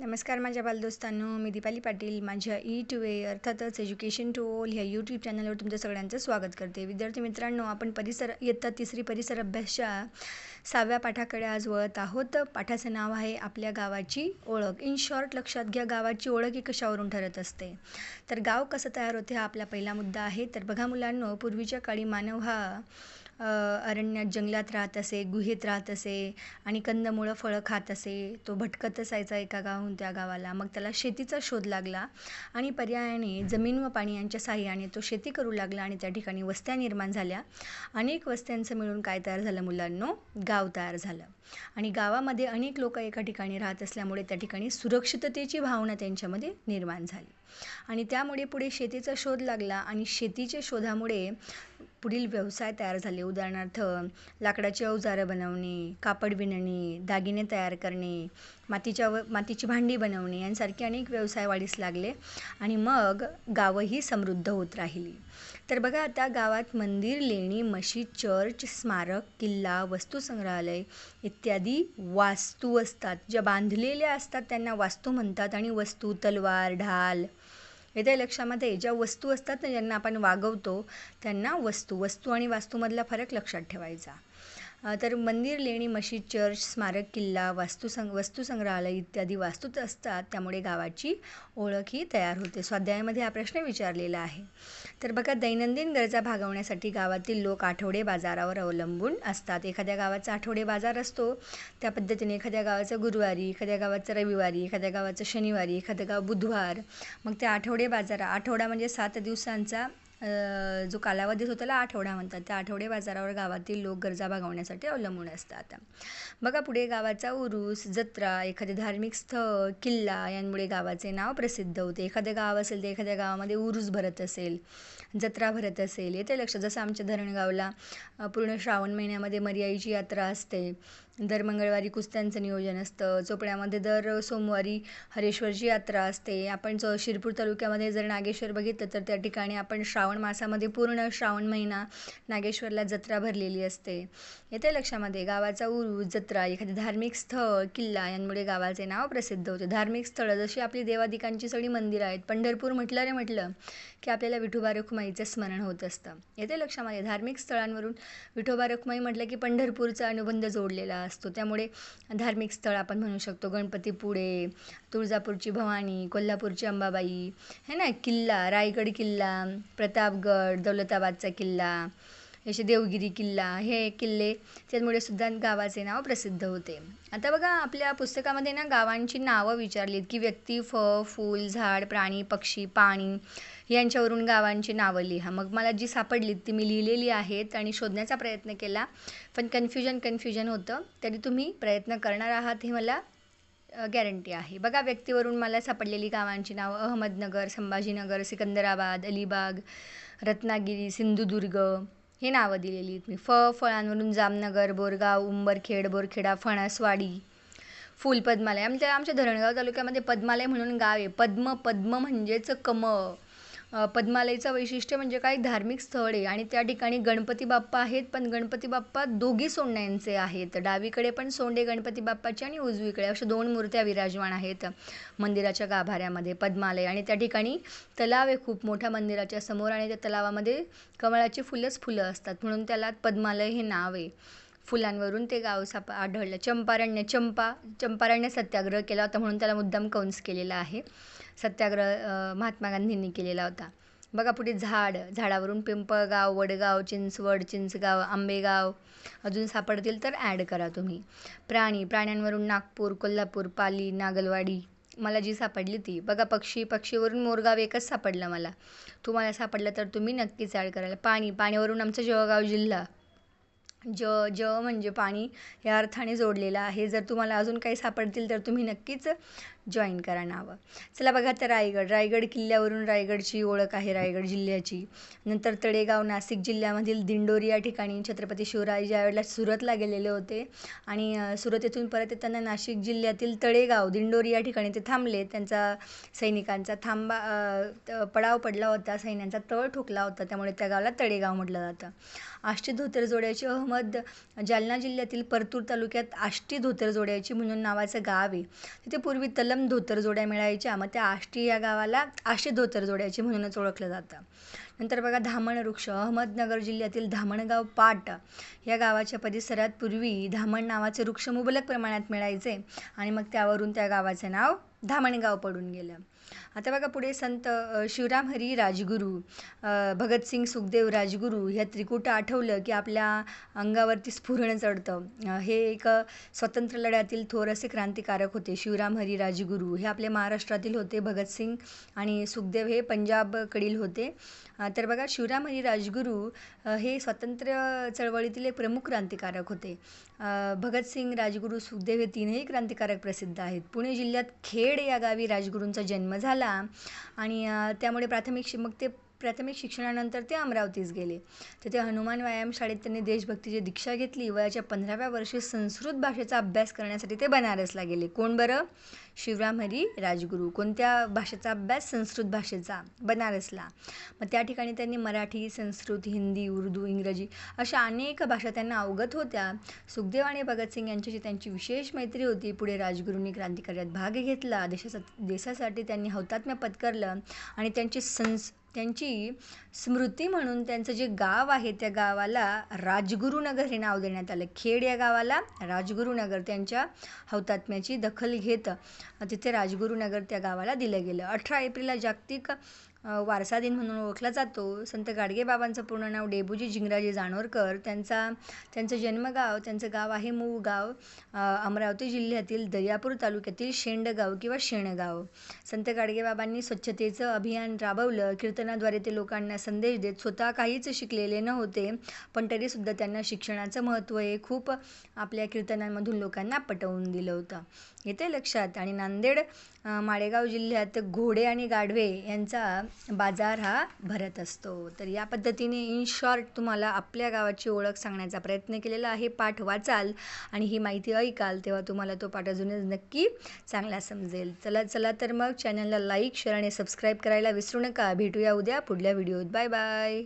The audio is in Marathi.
नमस्कार माझ्या बालदोस्तांनो मी दीपाली पाटील. माझ्या ई टू ए अर्थातच एज्युकेशन टू ओल ह्या यूट्यूब चॅनलवर तुमचं सगळ्यांचं स्वागत करते. विद्यार्थी मित्रांनो आपण परिसर इयत्ता तिसरी परिसर अभ्यासच्या सहाव्या पाठाकडे आज वळत आहोत. पाठाचं नाव आहे आपल्या गावाची ओळख. इन शॉर्ट लक्षात घ्या गावाची ओळख ही कशावरून ठरत असते? तर गाव कसं तयार होते हा आपला पहिला मुद्दा आहे. तर बघा मुलांनो पूर्वीच्या काळी मानव हा अरण्यात जंगलात राहत असे गुहेत राहत असे आणि कंदमुळं फळं खात असे तो भटकत असायचा एका गावाहून त्या गावाला. मग त्याला शेतीचा शोध लागला आणि पर्यायाने जमीन व पाणी यांच्या साह्याने तो शेती करू लागला आणि त्या ठिकाणी वस्त्या निर्माण झाल्या. अनेक वस्त्यांचं मिळून काय तयार झालं मुलांनो? गाव तयार झालं. आणि गावामध्ये अनेक लोक एका ठिकाणी राहत असल्यामुळे त्या ठिकाणी सुरक्षिततेची भावना त्यांच्यामध्ये निर्माण झाली. आणि त्यामुळे पुढे शेतीचा शोध लागला आणि शेतीच्या शोधामुळे पुढील व्यवसाय तयार झाले. उदाहरणार्थ लाकडाची अवजारं बनवणे कापड विणणे दागिने तयार करणे मातीच्या व मातीची भांडी बनवणे यांसारखे अनेक व्यवसाय वाढीस लागले आणि मग गावंही समृद्ध होत राहिली. तर बघा आता गावात मंदिर लेणी मशीद चर्च स्मारक किल्ला वस्तुसंग्रहालय इत्यादी वास्तू असतात. ज्या बांधलेल्या असतात त्यांना वास्तू म्हणतात आणि वस्तू तलवार ढाल येत्या लक्षामध्ये ज्या वस्तू असतात ना ज्यांना आपण वागवतो त्यांना वस्तू वस्तू आणि वास्तूमधला फरक लक्षात ठेवायचा. तर मंदिर लेणी मशीद चर्च स्मारक किल्ला वास्तुसंग वस्तुसंग्रहालय इत्यादी वास्तूत असतात. त्यामुळे गावाची ओळख ही तयार होते. स्वाध्यायामध्ये हा प्रश्न विचारलेला आहे. तर बघा दैनंदिन गरजा भागवण्यासाठी गावातील लोक आठवडे बाजारावर अवलंबून असतात. एखाद्या गावाचा आठवडे बाजार असतो. त्या पद्धतीने एखाद्या गावाचं गुरुवारी एखाद्या गावाचं रविवारी एखाद्या गावाचं शनिवारी एखादं गाव बुधवार मग त्या आठवडे बाजार आठवडा म्हणजे सात दिवसांचा जो कालावधी असतो त्याला आठवडा म्हणतात. त्या आठवडे बाजारावर गावातील लोक गरजा भागवण्यासाठी अवलंबून असतात. बघा पुढे गावाचा उरूस जत्रा एखादे धार्मिक स्थळ किल्ला यांमुळे गावाचे नाव प्रसिद्ध होते. एखादं गाव असेल तर एखाद्या गावामध्ये उरूस भरत असेल जत्रा भरत असेल. येते लक्ष जसं आमच्या धरणगावला पूर्ण श्रावण महिन्यामध्ये मर्याईची यात्रा असते. दर मंगळवारी कुस्त्यांचं नियोजन असतं. चोपड्यामध्ये दर सोमवारी हरेश्वरची यात्रा असते. आपण च शिरपूर तालुक्यामध्ये जर नागेश्वर बघितलं तर त्या ठिकाणी आपण श्रावण मासामध्ये पूर्ण श्रावण महिना नागेश्वरला जत्रा भरलेली असते. येते लक्षामध्ये गावाचा उरूस जत्रा एखादे धार्मिक स्थळ किल्ला यांमुळे गावाचे नाव प्रसिद्ध होते. धार्मिक स्थळं जशी आपली देवादिकांची सगळी मंदिरं आहेत पंढरपूर म्हटलं रे म्हटलं की आपल्याला विठोबा रखुमाईचं स्मरण होत असतं. येते लक्षामध्ये धार्मिक स्थळांवरून विठोबा रखुमाई म्हटलं की पंढरपूरचा अनुबंध जोडलेला असतो. त्यामुळे धार्मिक स्थळ आपण म्हणू शकतो. गणपतीपुळे तुळजापूरची भवानी कोल्हापूरची अंबाबाई है ना किल्ला रायगड किल्ला प्रतापगड दौलताबादचा किल्ला असे देवगिरी किल्ला हे किल्ले त्यामुळे सुद्धा गावाचे नाव प्रसिद्ध होते. आता बघा आपल्या पुस्तकामध्ये ना गावांची नावं विचारलीत की व्यक्ती फ फूल झाड प्राणी पक्षी पाणी यांच्यावरून गावांची नावं लिहा. मग मला जी सापडलीत ती मी लिहिलेली आहेत आणि शोधण्याचा प्रयत्न केला पण कन्फ्युजन कन्फ्युजन होतं. तरी तुम्ही प्रयत्न करणार आहात हे मला गॅरंटी आहे. बघा व्यक्तीवरून मला सापडलेली गावांची नावं. अहमदनगर संभाजीनगर सिकंदराबाद अलिबाग रत्नागिरी सिंधुदुर्ग हे नावं दिलेली आहेत मी. फ फळांवरून जामनगर बोरगाव उंबरखेड बोरखेडा फणसवाडी फुल पद्मालय आमच्या आमच्या धरणगाव तालुक्यामध्ये पद्मालय म्हणून गाव आहे. पद्म पद्म म्हणजेच कमळ. पद्मालयचं वैशिष्ट्य म्हणजे काही धार्मिक स्थळ आहे आणि त्या ठिकाणी गणपती बाप्पा आहेत पण गणपती बाप्पा दोघी सोंड्यांचे आहेत. डावीकडे पण सोंडे गणपती बाप्पाचे आणि उजवीकडे अशा दोन मूर्त्या विराजमान आहेत मंदिराच्या गाभाऱ्यामध्ये. पद्मालय आणि त्या ठिकाणी तलाव आहे खूप मोठ्या मंदिराच्या समोर आणि त्या तलावामध्ये कमळाची फुलंच फुलं असतात म्हणून त्याला पद्मालय हे नाव आहे. फुलांवरून ते गाव साप आढळलं. चंपारण्य चंपा चंपारण्य सत्याग्रह केला होता म्हणून त्याला मुद्दाम कंस केलेला आहे. सत्याग्रह महात्मा गांधींनी केलेला होता. बघा पुढे झाड. झाडावरून पिंपळगाव वडगाव चिंचवड चिंचगाव आंबेगाव अजून सापडतील तर ॲड करा तुम्ही. प्राणी. प्राण्यांवरून नागपूर कोल्हापूर पाली नागलवाडी. मला जी सापडली ती. बघा पक्षी. पक्षीवरून मोरगाव एकच सापडलं मला. तुम्हाला सापडलं तर तुम्ही नक्कीच ॲड करायला पाणी. पाण्यावरून आमचं जळगाव जिल्हा. ज ज म्हणजे पाणी या अर्थाने जोडलेलं आहे. जर तुम्हाला अजून काही सापडतील तर तुम्ही नक्कीच जॉईन करा नावं. चला बघा तर रायगड. रायगड किल्ल्यावरून रायगडची ओळख आहे रायगड जिल्ह्याची. नंतर तळेगाव नाशिक जिल्ह्यामधील दिंडोरी या ठिकाणी छत्रपती शिवराय ज्यावेळेला सुरतला गेलेले होते आणि सुरत येथून परत येताना नाशिक जिल्ह्यातील तळेगाव दिंडोरी या ठिकाणी ते थांबले. त्यांचा सैनिकांचा थांबा पडाव पडला होता सैन्यांचा तळ ठोकला होता त्यामुळे त्या गावाला तळेगाव म्हटलं जातं. आष्टी धोतरजोड्याची अहमद जालना जिल्ह्यातील परतूर तालुक्यात आष्टी धोतरजोड्याची म्हणून नावाचं गाव आहे. तिथे पूर्वी तलम धोतरजोड्या मिळायच्या मग त्या आष्टी या गावाला आष्टी धोतरजोड्याची म्हणूनच ओळखलं जातं. नंतर बघा धामण वृक्ष अहमदनगर जिल्ह्यातील धामणगाव पाट या गावाच्या परिसरात पूर्वी धामण नावाचे वृक्ष मुबलक प्रमाणात मिळायचे आणि मग त्यावरून त्या गावाचं नाव धामणगाव पडून गेलं. आता बघा पुढे संत शिवराम हरी राजगुरू भगतसिंग सुखदेव राजगुरू ह्या त्रिकुट आठवलं की आपल्या अंगावरती स्फुरण चढतं. हे एक स्वतंत्र लढ्यातील थोर असे क्रांतिकारक होते. शिवराम हरी राजगुरू हे आपले महाराष्ट्रातील होते भगतसिंग आणि सुखदेव हे पंजाबकडील होते. तर बघा शिवराम हरी राजगुरू हे स्वातंत्र्य चळवळीतील एक प्रमुख क्रांतिकारक होते. भगतसिंग राजगुरू सुखदेव हे तीनही क्रांतिकारक प्रसिद्ध आहेत. पुणे जिल्ह्यात खेड या गावी राजगुरूंचा जन्म झाला आणि त्यामुळे प्राथमिक मग ते प्राथमिक शिक्षणानंतर ते अमरावतीस गेले. तेथे हनुमान व्यायाम शाळेत त्यांनी देशभक्तीची दीक्षा घेतली. वयाच्या पंधराव्या वर्षी संस्कृत भाषेचा अभ्यास करण्यासाठी ते बनारसला गेले. कोण बरं? शिवराम हरी राजगुरू. कोणत्या भाषेचा अभ्यास? संस्कृत भाषेचा. बनारसला. मग त्या ठिकाणी त्यांनी मराठी संस्कृत हिंदी उर्दू इंग्रजी अशा अनेक भाषा त्यांना अवगत होत्या. सुखदेव आणि भगतसिंग यांच्याशी त्यांची विशेष मैत्री होती. पुढे राजगुरूंनी क्रांतिकार्यात भाग घेतला. देशाचा देशासाठी त्यांनी हौतात्म्य पत्करलं आणि त्यांची संस त्यांची स्मृती म्हणून त्यांचं जे गाव आहे त्या गावाला राजगुरुनगर हे नाव देण्यात आलं. खेड या गावाला राजगुरुनगर त्यांच्या हौतात्म्याची दखल घेत. तिथे राजगुरुनगर त्या गावाला दिलं गेलं. अठरा एप्रिलला जागतिक वारसा दिन म्हणून ओळखला जातो. संत गाडगेबाबांचं पूर्ण नाव डेबूजी जिंगराजी जानोरकर त्यांचा त्यांचं जन्मगाव त्यांचं गाव आहे मूळ गाव अमरावती जिल्ह्यातील दर्यापूर तालुक्यातील शेंडगाव किंवा शेणगाव. संत गाडगेबाबांनी स्वच्छतेचं अभियान राबवलं. कीर्तनाद्वारे ते लोकांना संदेश देत स्वतः काहीच शिकलेले नव्हते पण तरीसुद्धा त्यांना शिक्षणाचं महत्त्व हे खूप आपल्या कीर्तनांमधून लोकांना पटवून दिलं होतं. येते लक्षात. आणि नांदेड माळेगाव जिल्ह्यात घोडे आणि गाढवे यांचा बाजार हा भरत असतो. तर या पद्धतीने इन शॉर्ट तुम्हाला आपल्या गावाची ओळख सांगण्याचा प्रयत्न केलेला आहे. पाठ वाचाल आणि ही माहिती ऐकाल तेव्हा तुम्हाला तो पाठ अजूनच नक्की चांगला समजेल. चला चला तर मग चॅनलला लाईक शेअर आणि सबस्क्राईब करायला विसरू नका. भेटूया उद्या पुढल्या व्हिडिओत बाय बाय